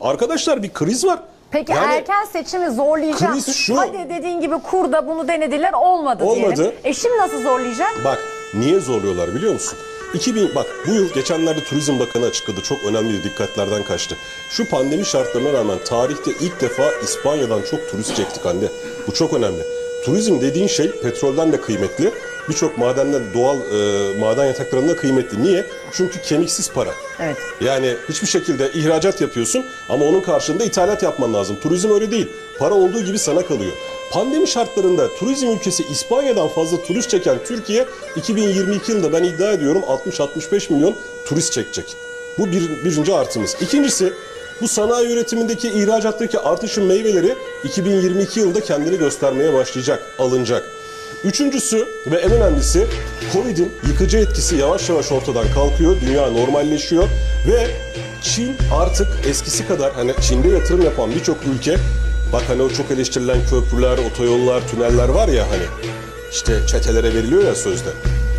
Arkadaşlar bir kriz var. Peki Yani erken seçimi zorlayacak. kriz şu. Hadi dediğin gibi kurda bunu denediler olmadı, Olmadı. diyelim. E şimdi nasıl zorlayacak? Bak niye zorluyorlar biliyor musun? 2000 bak bu yıl geçenlerde Turizm Bakanı açıkladı. Çok önemli dikkatlerden kaçtı. Şu pandemi şartlarına rağmen tarihte ilk defa İspanya'dan çok turist çektik anne. Bu çok önemli. Turizm dediğin şey petrolden de kıymetli. Birçok madenden doğal e, maden yataklarında kıymetli. Niye? Çünkü kemiksiz para. Evet. Yani hiçbir şekilde ihracat yapıyorsun ama onun karşılığında ithalat yapman lazım. Turizm öyle değil. Para olduğu gibi sana kalıyor. Pandemi şartlarında turizm ülkesi İspanya'dan fazla turist çeken Türkiye 2022 yılında ben iddia ediyorum 60-65 milyon turist çekecek. Bu bir, birinci artımız. İkincisi bu sanayi üretimindeki ihracattaki artışın meyveleri 2022 yılında kendini göstermeye başlayacak, alınacak. Üçüncüsü ve en önemlisi Covid'in yıkıcı etkisi yavaş yavaş ortadan kalkıyor. Dünya normalleşiyor ve Çin artık eskisi kadar hani Çin'de yatırım yapan birçok ülke bak hani o çok eleştirilen köprüler, otoyollar, tüneller var ya hani işte çetelere veriliyor ya sözde.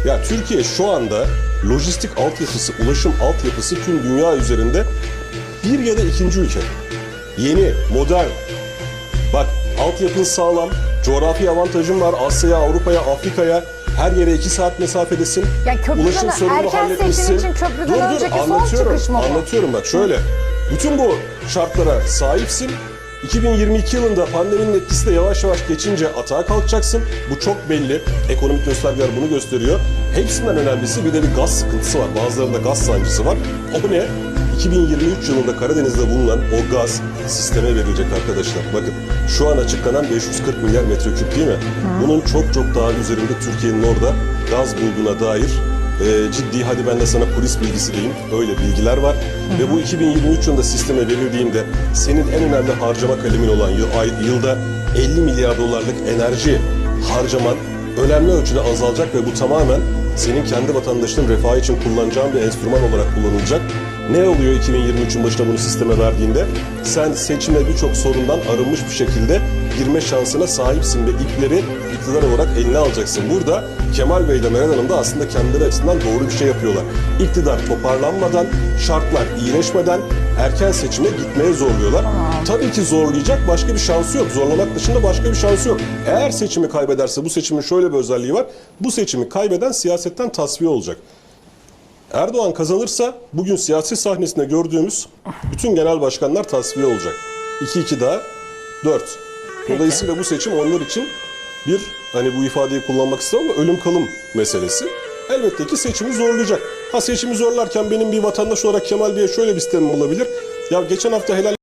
Ya Türkiye şu anda lojistik altyapısı, ulaşım altyapısı tüm dünya üzerinde bir ya da ikinci ülke. Yeni, modern, Bak altyapın sağlam, coğrafi avantajın var. Asya'ya, Avrupa'ya, Afrika'ya her yere iki saat mesafedesin. Ya köprüden- Ulaşım sorununu erken halletmişsin. için köprüden önceki son anlatıyorum? Anlatıyorum bak şöyle. Bütün bu şartlara sahipsin. 2022 yılında pandeminin etkisi de yavaş yavaş geçince atağa kalkacaksın. Bu çok belli. Ekonomik göstergeler bunu gösteriyor. Hepsinden önemlisi bir de bir gaz sıkıntısı var. Bazılarında gaz sancısı var. O ne? 2023 yılında Karadeniz'de bulunan o gaz sisteme verilecek arkadaşlar. Bakın şu an açıklanan 540 milyar metreküp değil mi? Bunun çok çok daha üzerinde Türkiye'nin orada gaz bulduğuna dair e, ciddi hadi ben de sana polis bilgisi diyeyim öyle bilgiler var. Ve bu 2023 yılında sisteme verildiğinde senin en önemli harcama kalemin olan yıl, ay, yılda 50 milyar dolarlık enerji harcaman önemli ölçüde azalacak ve bu tamamen senin kendi vatandaşının refahı için kullanacağın bir enstrüman olarak kullanılacak. Ne oluyor 2023'ün başında bunu sisteme verdiğinde? Sen seçime birçok sorundan arınmış bir şekilde girme şansına sahipsin ve ipleri iktidar olarak eline alacaksın. Burada Kemal Bey ile Meral Hanım da aslında kendileri açısından doğru bir şey yapıyorlar. İktidar toparlanmadan, şartlar iyileşmeden erken seçime gitmeye zorluyorlar. Tabii ki zorlayacak başka bir şansı yok. Zorlamak dışında başka bir şansı yok. Eğer seçimi kaybederse bu seçimin şöyle bir özelliği var. Bu seçimi kaybeden siyasetten tasfiye olacak. Erdoğan kazanırsa bugün siyasi sahnesinde gördüğümüz bütün genel başkanlar tasfiye olacak. 2-2 daha 4. Dolayısıyla bu seçim onlar için bir hani bu ifadeyi kullanmak istemem ama ölüm kalım meselesi. Elbette ki seçimi zorlayacak. Ha seçimi zorlarken benim bir vatandaş olarak Kemal Bey'e şöyle bir sistemim olabilir. Ya geçen hafta helal